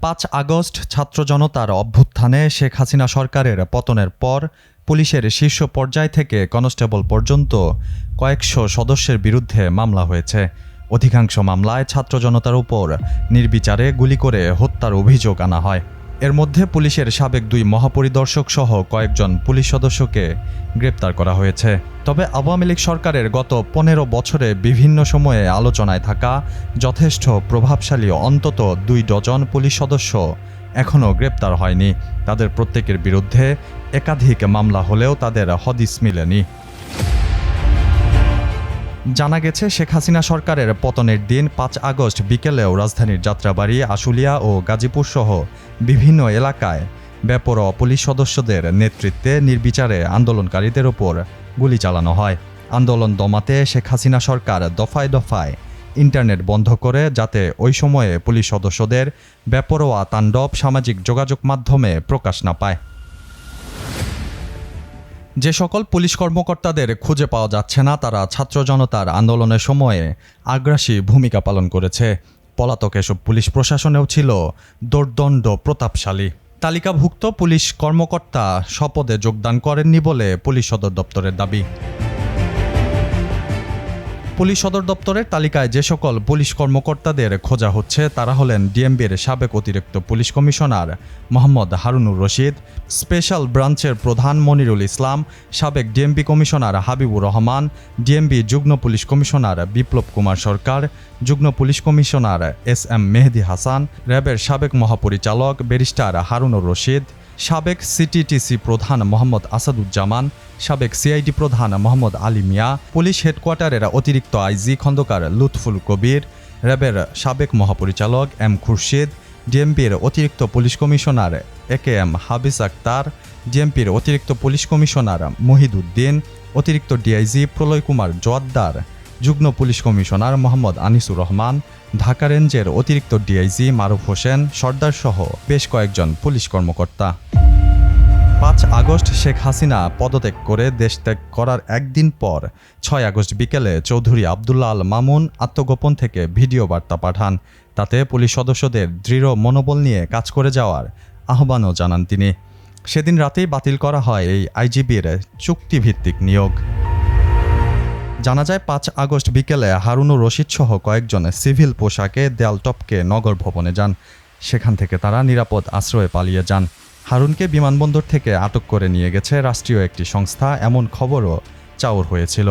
পাঁচ আগস্ট ছাত্র জনতার অভ্যুত্থানে শেখ হাসিনা সরকারের পতনের পর পুলিশের শীর্ষ পর্যায় থেকে কনস্টেবল পর্যন্ত কয়েকশো সদস্যের বিরুদ্ধে মামলা হয়েছে। অধিকাংশ মামলায় ছাত্র জনতার উপর নির্বিচারে গুলি করে হত্যার অভিযোগ আনা হয়। এর মধ্যে পুলিশের সাবেক দুই মহাপরিদর্শক সহ কয়েকজন পুলিশ সদস্যকে গ্রেপ্তার করা হয়েছে। তবে আওয়ামী লীগ সরকারের গত পনেরো বছরে বিভিন্ন সময়ে আলোচনায় থাকা যথেষ্ট প্রভাবশালী অন্তত দুই ডজন পুলিশ সদস্য এখনও গ্রেপ্তার হয়নি। তাদের প্রত্যেকের বিরুদ্ধে একাধিক মামলা হলেও তাদের হদিস মিলেনি। জানা গেছে, শেখ হাসিনা সরকারের পতনের দিন পাঁচ আগস্ট বিকেলেও রাজধানীর যাত্রাবাড়ি, আশুলিয়া ও গাজীপুর সহ বিভিন্ন এলাকায় বেপরোয়া পুলিশ সদস্যদের নেতৃত্বে নির্বিচারে আন্দোলনকারীদের ওপর গুলি চালানো হয়। আন্দোলন দমাতে শেখ হাসিনা সরকার দফায় দফায় ইন্টারনেট বন্ধ করে যাতে ওই সময়ে পুলিশ সদস্যদের বেপরোয়া তাণ্ডব, সামাজিক যোগাযোগ মাধ্যমে প্রকাশ না পায়। যে সকল পুলিশ কর্মকর্তাদের খুঁজে পাওয়া যাচ্ছে না, তারা ছাত্র জনতার আন্দোলনের সময়ে আগ্রাসী ভূমিকা পালন করেছে। পলাতক এসব পুলিশ প্রশাসনেও ছিল দোর্দণ্ড প্রতাপশালী। তালিকাভুক্ত পুলিশ কর্মকর্তা শপথে যোগদান করেননি বলে পুলিশ সদর দপ্তরের দাবি। পুলিশ সদর দপ্তরের তালিকায় যে সকল পুলিশ কর্মকর্তাদের খোঁজা হচ্ছে, তারা হলেন ডিএমবির সাবেক অতিরিক্ত police commissioner Mohammad Harunur Rashid, special ব্রাঞ্চের প্রধান মনিরুল ইসলাম, সাবেক DMB commissioner Habibur Rahman, DMB যুগ্ম পুলিশ কমিশনার বিপ্লব কুমার সরকার, যুগ্ম police commissioner S M Mehedi Hasan, র্যাবের সাবেক মহাপরিচালক ব্যারিস্টার হারুনুর রশিদ সাবেক সিটিটিসি প্রধান মোহাম্মদ আসাদুজ্জামান, সাবেক সিআইডি প্রধান মোহাম্মদ আলী মিয়া, পুলিশ হেডকোয়ার্টারের অতিরিক্ত আইজি খন্দকার লুৎফুল কবির, র্যাবের সাবেক মহাপরিচালক এম খুরশিদ, ডিএমপির অতিরিক্ত police commissioner A K M Habis Akhtar, ডিএমপির অতিরিক্ত পুলিশ কমিশনার মহিদুদ্দিন, অতিরিক্ত ডিআইজি প্রলয় কুমার জোয়াদ্দার যুগ্ম পুলিশ কমিশনার মোহাম্মদ আনিসুর রহমান, ঢাকা রেঞ্জের অতিরিক্ত ডিআইজি মারুফ হোসেন, সর্দার সহ বেশ কয়েকজন পুলিশ কর্মকর্তা। পাঁচ আগস্ট শেখ হাসিনা পদত্যাগ করে দেশ ত্যাগ করার একদিন পর ছয় আগস্ট বিকেলে চৌধুরী আবদুল্লা আল মামুন আত্মগোপন থেকে ভিডিও বার্তা পাঠান। তাতে পুলিশ সদস্যদের দৃঢ় মনোবল নিয়ে কাজ করে যাওয়ার আহ্বানও জানান তিনি। সেদিন রাতেই বাতিল করা হয় এই আইজিবির চুক্তিভিত্তিক নিয়োগ। জানা যায়, পাঁচ আগস্ট বিকেলে হারুনুর রশিদ সহ কয়েকজন সিভিল পোশাকে দেয়াল টপকে নগর ভবনে যান। সেখান থেকে তারা নিরাপদ আশ্রয়ে পালিয়ে যান। হারুনকে বিমানবন্দর থেকে আটক করে নিয়ে গেছে রাষ্ট্রীয় একটি সংস্থা, এমন খবরও চাউর হয়েছিল।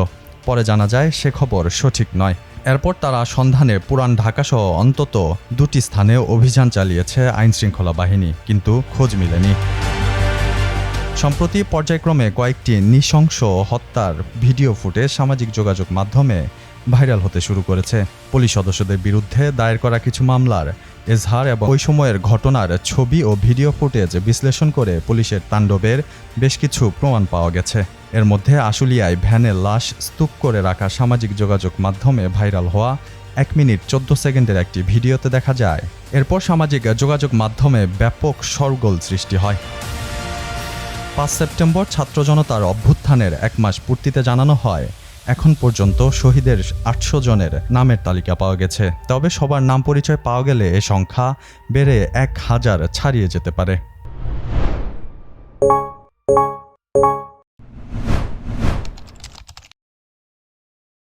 পরে জানা যায়, সে খবর সঠিক নয়। এরপর তারা সন্ধানে পুরান ঢাকাসহ অন্তত দুটি স্থানে অভিযান চালিয়েছে আইনশৃঙ্খলা বাহিনী, কিন্তু খোঁজ মিলেনি। সম্প্রতি পর্যায়ক্রমে কয়েকটি নৃশংস হত্যার ভিডিও ফুটে সামাজিক যোগাযোগ মাধ্যমে ভাইরাল হতে শুরু করেছে। পুলিশ সদস্যদের বিরুদ্ধে দায়ের করা কিছু মামলার এজহার এবং ওই সময়ের ঘটনার ছবি ও ভিডিও ফুটেজ বিশ্লেষণ করে পুলিশের তাণ্ডবের বেশ কিছু প্রমাণ পাওয়া গেছে। এর মধ্যে আশুলিয়ায় ভ্যানের লাশ স্তূপ করে রাখা সামাজিক যোগাযোগ মাধ্যমে ভাইরাল হওয়া এক মিনিট চোদ্দ সেকেন্ডের একটি ভিডিওতে দেখা যায়। এরপর সামাজিক যোগাযোগ মাধ্যমে ব্যাপক সরগোল সৃষ্টি হয়। পাঁচ সেপ্টেম্বর ছাত্র জনতার অভ্যুত্থানের এক মাস পূর্তিতে জানানো হয়, এখন পর্যন্ত শহীদের আটশো জনের নামের তালিকা পাওয়া গেছে। তবে সবার নাম পরিচয় পাওয়া গেলে এ সংখ্যা বেড়ে এক হাজার ছাড়িয়ে যেতে পারে।